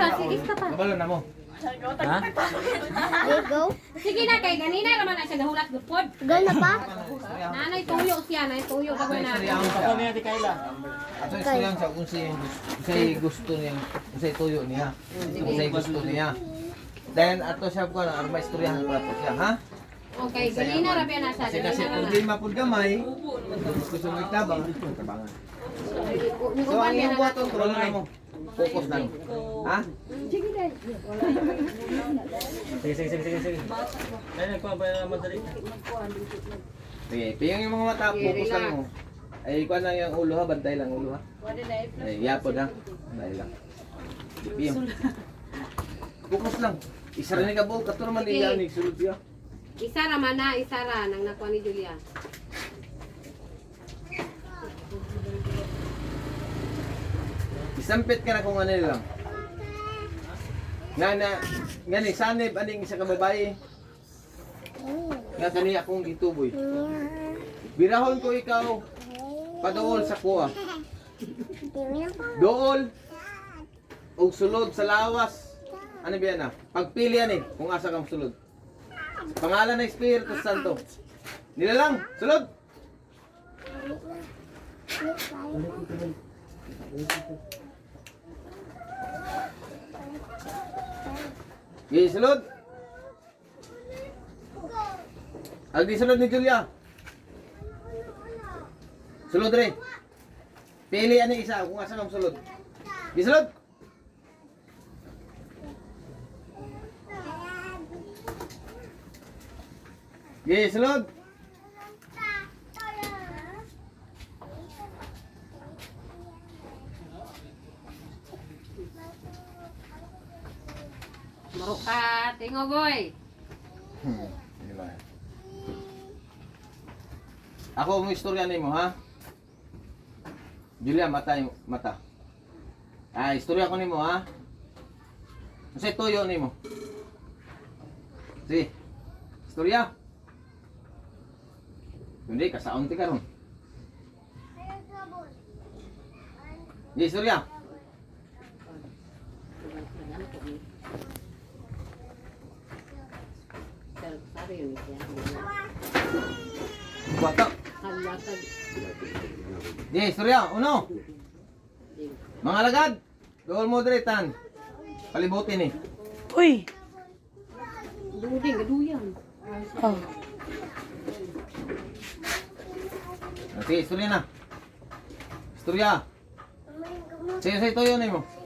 pa, sige ka pa. Kabalo na mo. Ha? Go. Sige na kay ganina raman na siya gahulat gupod. Go na pa. Nanay tuyo siya, nanay tuyo bago na. Ako niya di Kayla. Ato istoryahan siya kung siya kung siya gusto niya, siya tuyo niya. Kung siya gusto niya. Then ato siya ko na may istoryahan ko ato siya, ha? Okay, ganina ra na siya. Kasi di mapud gamay, gusto mo itabang, tabangan. So ang yan iyong na buhaton, tuloy na mo. Focus lang. Ha? Sige, sige, sige, sige, sige. Ay, nagkuha ba na madali? Sige, piyang yung mga mata, focus lang mo. Ay, ikuan lang yung ulo ha, bantay lang ulo ha. Ay, yapod ha. Bantay lang. Piyang. Focus lang. Isa rin ka buo, kato naman Okay. iyan, sulod siya. Isa ra man na, isa ra nang nakuha ni Julia. Isampit ka na kung ano lang. Nga na, nga ni, sanib, aning isa ka babae. Nga kani akong gituboy. Birahon ko ikaw, padool sa kuha. Dool, o sulod sa lawas. Ano ba yan ah? Pagpili yan eh, kung asa kang sulod. Pangalan ng Espiritu Santo. Nilalang, sulod! Okay, sulod! Agdi sulod ni Julia. Sulod rin. Pili ano isa kung asa kang sulod. Di sulod! Okay, sulod! Marukat, tingogoy. Hmm. Ako ang istorya nimo ha. Julia, mata mata. Ah, istorya ko nimo ha. Kasi tuyo nimo. Si. Istorya. Hindi kasaon ti karon. Di istorya. Bata. Di istorya, uno. Mga lagad. Dool mo diretan. Palibutin eh. Uy! Duding, gaduyan. Oh. Sige, istorya na. Istorya. Sige, sige, tuyo na mo.